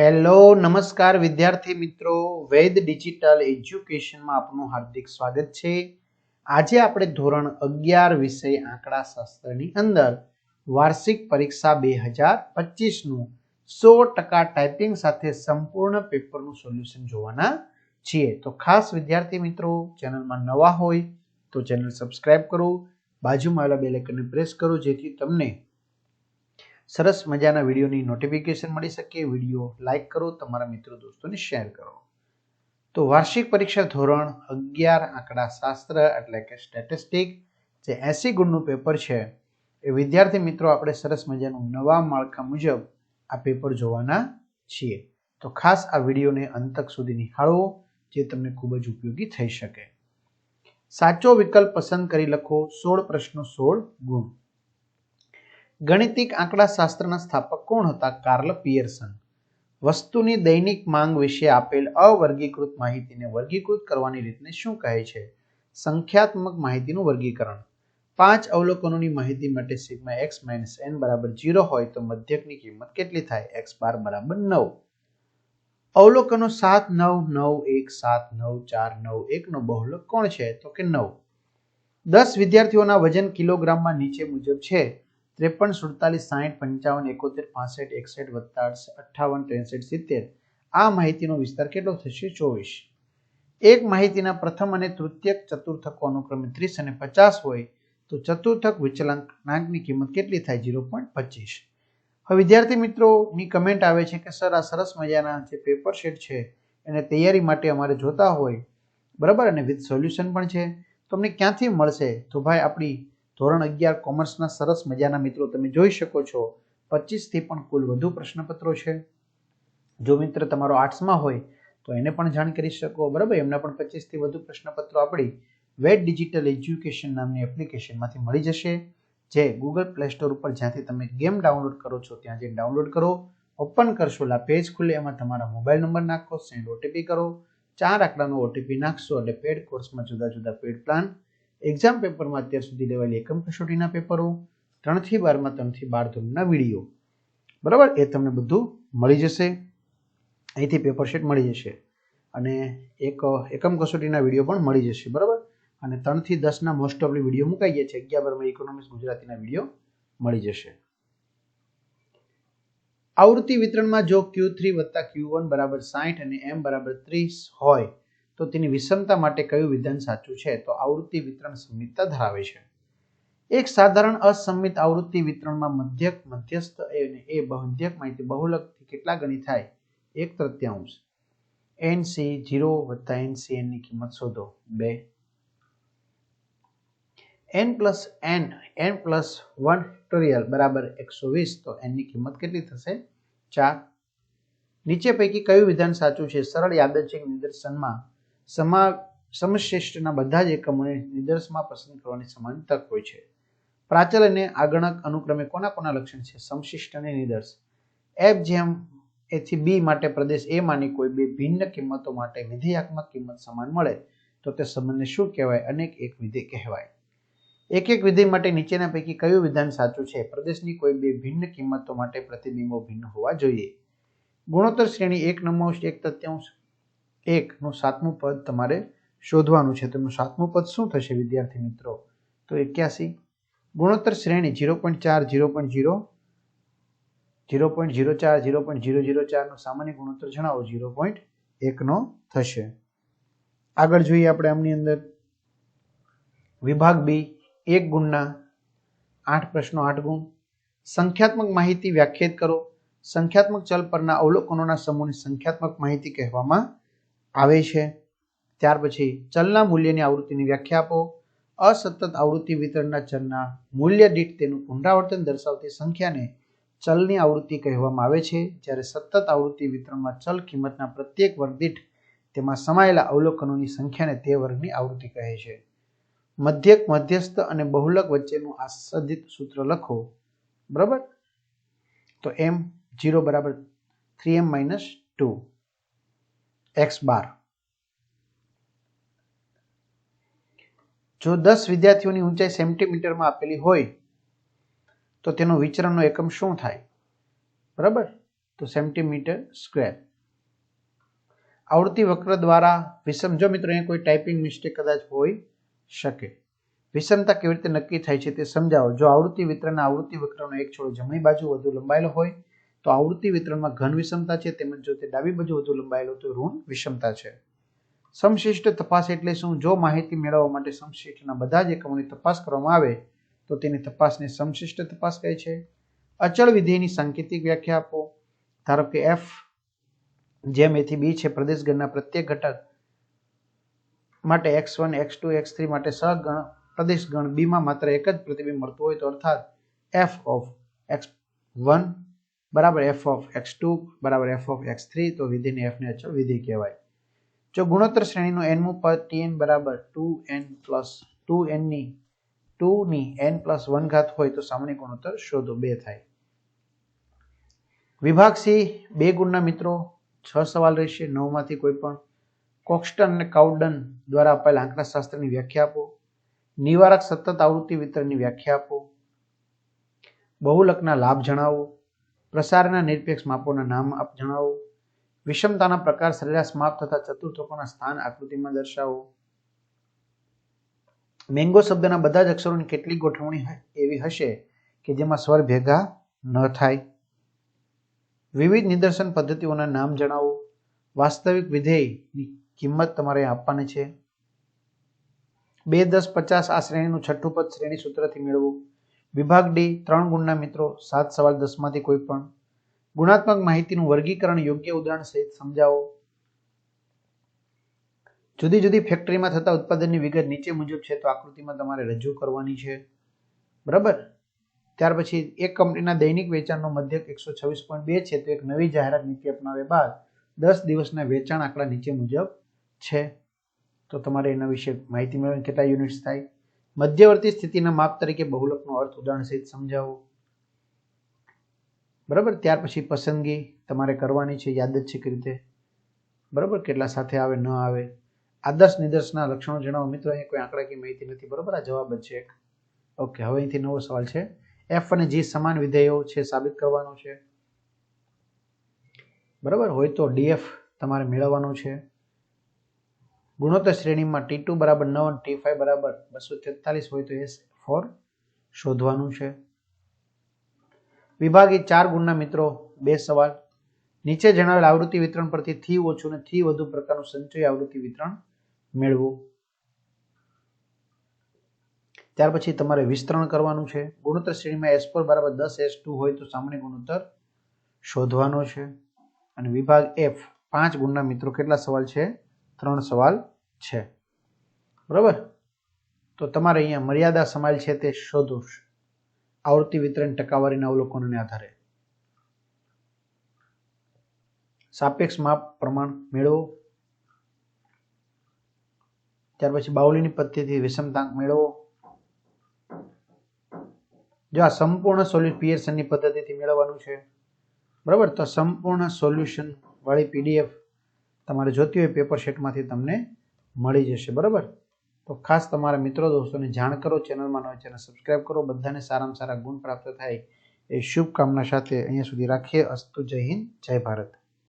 Hello, નમસ્કાર વિદ્યાર્થી મિત્રો. વૈદ ડિજિટલ એજ્યુકેશનમાં આપનું હાર્દિક સ્વાગત છે. આજે આપણે ધોરણ અગિયાર વિષય આંકડા શાસ્ત્રની અંદર વાર્ષિક પરીક્ષા બે હજાર પચીસનું સો ટકા ટાઈપિંગ સાથે સંપૂર્ણ પેપરનું સોલ્યુશન જોવાના છીએ. તો ખાસ વિદ્યાર્થી મિત્રો, ચેનલમાં નવા હોય તો ચેનલ સબસ્ક્રાઇબ કરો. બાજુમાં આવેલા બે આઇકનને પ્રેસ કરો જેથી તમને સરસ મજાના વિડીયોની નોટિફિકેશન મળી શકે. વીડિયો લાઇક કરો, તમારા મિત્રો દોસ્તોને શેર કરો. તો વાર્ષિક પરીક્ષા ધોરણ અગિયાર આંકડા શાસ્ત્ર એટલે કે સ્ટેટિસ્ટિક જે એસી ગુણનું પેપર છે, એ વિદ્યાર્થી મિત્રો આપણે સરસ મજાનું નવા માળખા મુજબ આ પેપર જોવાના છીએ. તો ખાસ આ વિડીયોને અંત સુધી નિહાળો, જે તમને ખૂબ જ ઉપયોગી થઈ શકે. સાચો વિકલ્પ પસંદ કરી લખો સોળ પ્રશ્નો સોળ ગુણ. ગણિતિક આંકડા શાસ્ત્રના સ્થાપક કોણ હતા? Karl Pearson. વસ્તુની દૈનિક માંગ વિશે આપેલ અવર્ગીકૃત માહિતીને વર્ગીકૃત કરવાની રીતને શું કહે છે? સંખ્યાત્મક માહિતીનું વર્ગીકરણ. પાંચ અવલોકનોની માહિતી માટે સિગ્મા એક્સ માઇનસ એન બરાબર જીરો હોય તો મધ્યકની કિંમત કેટલી થાય? એક્સ બાર બરાબર નવ. અવલોકનો સાત, નવ નવ, એક, સાત, નવ, ચાર, નવ, એકનો બહુલક કોણ છે? તો કે નવ. દસ વિદ્યાર્થીઓના વજન કિલોગ્રામમાં નીચે મુજબ છે. ત્રેપન સુડતાલીસ સાહીઠ પંચાવન એકોતેર પાસઠ એકસઠ વત્તા અઠ્ઠાવન ત્રેસઠ સિત્તેર. આ માહિતીનો વિસ્તાર કેટલો થશે? ચોવીસ. એક માહિતીના પ્રથમ અને તૃતીયક ચતુર્થકો અનુક્રમે ત્રીસ અને પચાસ હોય તો ચતુર્થક વિચલાંકની કિંમત કેટલી થાય? ઝીરો પોઈન્ટ પચીસ. હવે વિદ્યાર્થી મિત્રોની કમેન્ટ આવે છે કે, સર, આ સરસ મજાના જે પેપર શેટ છે, એને તૈયારી માટે અમારે જોતા હોય. બરાબર? અને વિથ સોલ્યુશન પણ છે. તો અમને ક્યાંથી મળશે? તો ભાઈ, આપણી ધોરણ અગિયાર કોમર્સના સરસ મજાના મિત્રો તમે જોઈ શકો છો. પચીસથી પણ કુલ વધુ પ્રશ્નપત્રો છે. જો મિત્ર તમારો આર્ટ્સમાં હોય, તો એને પણ જાણ કરી શકો. બરાબર? એમના પણ પચીસથી વધુ પ્રશ્નપત્રો આપણી વેટ ડિજિટલ એજ્યુકેશન નામની એપ્લિકેશનમાંથી મળી જશે. જે ગૂગલ પ્લે સ્ટોર ઉપર જ્યાંથી તમે ગેમ ડાઉનલોડ કરો છો, ત્યાં જઈને ડાઉનલોડ કરો. ઓપન કરશો એટલે પેજ ખુલે, એમાં તમારા મોબાઈલ નંબર નાખો સેન્ડ ઓટીપી કરો. ચાર આંકડાનો ઓટીપી નાખશો એટલે પેડ કોર્સમાં જુદા જુદા પેડ પ્લાન એક્ઝામ પેપરમાં અત્યાર સુધી લેવાયેલી એકમ કસોટીના પેપરો ત્રણથી બારમાં, ત્રણથી બાર ધોરણના વીડિયો. બરાબર? એ તમને બધું મળી જશે. અહીંથી પેપર શીટ મળી જશે. અને એક, એકમ કસોટીના વીડિયો પણ મળી જશે. બરાબર? અને ત્રણથી દસના મોસ્ટ ઓફલી વીડિયો મુકાઈ ગયા છે. અગિયાર બારમાં ઇકોનોમિક્સ ગુજરાતીના વીડિયો મળી જશે. આવૃત્તિ વિતરણમાં જો ક્યુ થ્રી વત્તા ક્યુ વન બરાબર સાઠ અને એમ બરાબર ત્રીસ હોય તો તેની વિષમતા માટે કયું વિધાન સાચું છે? તો આવૃત્તિ વિતરણ સંહિતા ધરાવે છે. એક સાધારણ અસંમિત આવૃત્તિ વિતરણમાં મધ્યક, મધ્યસ્થ એ મધ્યક માહિતી બહુલકથી કેટલા ગણી થાય? એક તૃતીયાંશ. એન સી જીરો વત્તા એન સી એનની કિંમત શોધો. બે. N plus N N plus one factorial બરાબર એકસો વીસ, તો એનની કિંમત કેટલી થશે? ચાર. નીચે પૈકી કયું વિધાન સાચું છે? સરળ યાદચ્છિક નિદર્શનમાં સમા સમશ્રેષ્ઠના બધા જ એકમોને નિદર્શમાં પસંદ કરવાની સમાન તક હોય છે. પ્રાચલ અને આગણક અનુક્રમે કોના કોના લક્ષણ છે? સમશિષ્ટ અને નિદર્શ. એફ જેમ એથી બી માટે પ્રદેશ એ માની કોઈ બે ભિન્ન કિંમતો માટે વિધેયાત્મક કિંમત સમાન મળે, તો તે સંબંધને શું કહેવાય? અનેક એક વિધેય કહેવાય. એક એક વિધેય માટે નીચેના પૈકી કયું વિધાન સાચું છે? પ્રદેશની કોઈ બે ભિન્ન કિંમતો માટે પ્રતિબિંબો ભિન્ન હોવા જોઈએ. ગુણોત્તર શ્રેણી એક નમોશ એક તત્યાંશ એકનું સાતમું પદ તમારે શોધવાનું છે. તેમનું સાતમું પદ શું થશે વિદ્યાર્થી મિત્રો? તો એક્યાસી. ગુણોત્તર શ્રેણી ઝીરો પોઈન્ટ ચાર zero point zero zero point zero ચાર ઝીરો પોઈન્ટ ઝીરો ઝીરો ચારનો સામાન્ય ગુણોત્તર જણાવો. ઝીરો પોઈન્ટ એકનો થશે. આગળ જોઈએ આપણે આમની અંદર. વિભાગ બી, એક ગુણના આઠ પ્રશ્નો આઠ ગુણ. સંખ્યાત્મક માહિતી વ્યાખ્યાયિત કરો. સંખ્યાત્મક ચલ પરના અવલોકનોના સમૂહની સંખ્યાત્મક માહિતી કહેવામાં આવે છે. ત્યાર પછી ચલના મૂલ્યની આવૃત્તિની વ્યાખ્યા આપો. અસતત આવૃત્તિ વિતરણના ચલના મૂલ્ય દીઠ તેનું પુનરાવર્તન દર્શાવતી સંખ્યાને ચલની આવૃત્તિ કહેવામાં આવે છે. જ્યારે સતત આવૃત્તિ વિતરણમાં ચલ કિંમતના પ્રત્યેક વર્ગ દીઠ તેમાં સમાયેલા અવલોકનોની સંખ્યાને તે વર્ગની આવૃત્તિ કહે છે. મધ્યક, મધ્યસ્થ અને બહુલક વચ્ચેનું આસાદિત સૂત્ર લખો. બરાબર? તો એમ જીરો બરાબર three M minus two X બાર. જો દસ વિદ્યાર્થીઓની ઊંચાઈ સેન્ટીમીટરમાં આપેલી હોય, તો તેનો વિચરણનો એકમ શું થાય? બરાબર? તો સેન્ટીમીટર સ્ક્વેર. આવૃત્તિ વક્ર દ્વારા વિષમ, જો મિત્રો અહીંયા કોઈ ટાઈપિંગ મિસ્ટેક કદાચ હોઈ શકે. વિષમતા કેવી રીતે નક્કી થાય છે તે સમજાવો. જો આવૃત્તિ વિતરણ આવૃત્તિ વક્રનો એક છોડો જમણી બાજુ વધુ લંબાયેલો હોય તો આવૃત્તિ વિતરણમાં ઘન વિષમતા છે તેમજ જો તે ડાબી બાજુ વધુ લંબાયેલો તો ઋણ વિષમતા છે. સમશિષ્ટ તપાસ એટલે શું? જો માહિતી મેળવવા માટે સમશિષ્ટના બધા જ એકમોની તપાસ કરવામાં આવે, તો તેની તપાસને સમશિષ્ટ તપાસ કહે છે. અચળ વિધેયની સાંકેતિક વ્યાખ્યા આપો. ધારો કે એફ જેમ એથી બી છે, પ્રદેશ ગણના પ્રત્યેક ઘટક માટે X one X two X three માટે સહગણ, પ્રદેશ ગણ બીમાં માત્ર એક જ પ્રતિબિંબ મળતું હોય તો અર્થાત એફ ઓફ એક્સ વન બરાબર એફ ઓફ એક્સ ટુ બરાબર એફ ઓફ એક્સ થ્રી તો વિધેયને એફને અચળ વિધિ કહેવાય. જો ગુણોત્તર શ્રેણીનું એનમું પદ ટીએન બરાબર ટુ એન પ્લસ ટુ એનની ટુની એન પ્લસ વન ઘાત હોય તો સામાન્ય ગુણોત્તર શોધો, બે થાય. વિભાગ સી બે ગુણના મિત્રો, છ સવાલ રહેશે, નવમાંથી કોઈ પણ. કોક્સ્ટન અને કાઉડન દ્વારા અપાયેલ આંકડાશાસ્ત્રની વ્યાખ્યા આપો. નિવારક સતત આવૃત્તિ વિતરણની વ્યાખ્યા આપો. બહુલકના લાભ જણાવો. પ્રસારના નિરપેક્ષ માપોના નામ આપ જણાવો. વિષમતાના પ્રકાર સરેરાશ માપ તથા ચતુર્થકોના સ્થાન આકૃતિમાં દર્શાવો. મેંગો શબ્દના બધા જ અક્ષરોની કેટલી ગોઠવણી એવી હશે કે જેમાં સ્વર ભેગા ન થાય. વિવિધ નિદર્શન પદ્ધતિઓના નામ જણાવો. વાસ્તવિક વિધેયની કિંમત તમારે આપવાની છે. બે દસ પચાસ આ શ્રેણીનું છઠ્ઠું પદ શ્રેણી સૂત્રથી મેળવો. વિભાગ ડી, ત્રણ ગુણના મિત્રો, સાત સવાલ દસમાંથી કોઈ પણ. ગુણાત્મક માહિતીનું વર્ગીકરણ યોગ્ય ઉદાહરણ સહિત સમજાવો. જુદી જુદી ફેક્ટરીમાં થતા ઉત્પાદનની વિગત નીચે મુજબ છે, તો આકૃતિમાં તમારે રજૂ કરવાની છે. બરાબર? ત્યાર પછી એક કંપનીના દૈનિક વેચાણનો મધ્યક એકસો છવ્વીસ પોઈન્ટ બે છે, તો એક નવી જાહેરાત નીતિ અપનાવ્યા બાદ દસ દિવસના વેચાણ આંકડા નીચે મુજબ છે. તો તમારે એના વિશે માહિતી મેળવવાની કેટલા યુનિટ્સ થાય? મધ્યવર્તી સ્થિતિના માપ તરીકે બહુલકનો અર્થ ઉદાહરણ સહિત સમજાવો. બરાબર? ત્યાર પછી પસંદગી તમારે કરવાની છે, યાદ જ છે કે રીતે. બરાબર? કેટલા સાથે આવે, ન આવે. આદર્શ નિદર્શના લક્ષણો જણાવો. મિત્રો, અહીંયા કોઈ આંકડાકીય માહિતી નથી, બરાબર? આ જવાબ જ છે ઓકે હવે અહીંથી નવો સવાલ છે. એફ અને જી સમાન વિધેયો છે, સાબિત કરવાનો છે. બરાબર? હોય તો ડીએફ તમારે મેળવવાનો છે. ગુણોત્તર શ્રેણીમાં ટી ટુ બરાબર નવ અને ટી ફાઈવ બરાબર બસો તેતાલીસ હોય તો એસ ફોર શોધવાનું છે. વિભાગી ચાર ગુણના મિત્રો, બે સવાલ. નીચે જણાવેલ આવૃત્તિ વિતરણ પરથી થી ઓછું અને થી વધુ પ્રકારનું સંચય આવૃત્તિ વિતરણ મેળવું. ત્યાર પછી તમારે વિસ્તરણ કરવાનું છે. ગુણોત્તર શ્રેણીમાં એસ ફોર બરાબર દસ એસ ટુ હોય તો સામાન્ય ગુણોત્તર શોધવાનો છે. અને વિભાગ એફ પાંચ ગુણના મિત્રો, કેટલા સવાલ છે? ત્રણ સવાલ. છે. બરાબર? તો તમારે અહીંયા મર્યાદા સમાયેલ છે તે શોધો આવૃત્તિ વિતરણ ટકાવારીના અવલોકનોને આધારે. સાપેક્ષ માપ પ્રમાણ મેળવો. ત્યાર પછી બાઉલીની પદ્ધતિથી વિષમતાંક મેળવો. જો આ સંપૂર્ણ સોલ્યુશન પિયર્સનની પદ્ધતિથી મેળવવાનું છે, બરાબર? તો સંપૂર્ણ સોલ્યુશન વાળી પીડીએફ તમારે જોતી હોય પેપર શેટમાંથી તમને મળી જશે, બરાબર? તો ખાસ તમારા મિત્રો દોસ્તોને જાણ કરો, ચેનલમાં નવા ચેનલ સબસ્ક્રાઇબ કરો, બધાને સારામાં સારા ગુણ પ્રાપ્ત થાય એ શુભકામના સાથે અહીંયા સુધી રાખીએ. અસ્તુ જય હિન્દ, જય ભારત.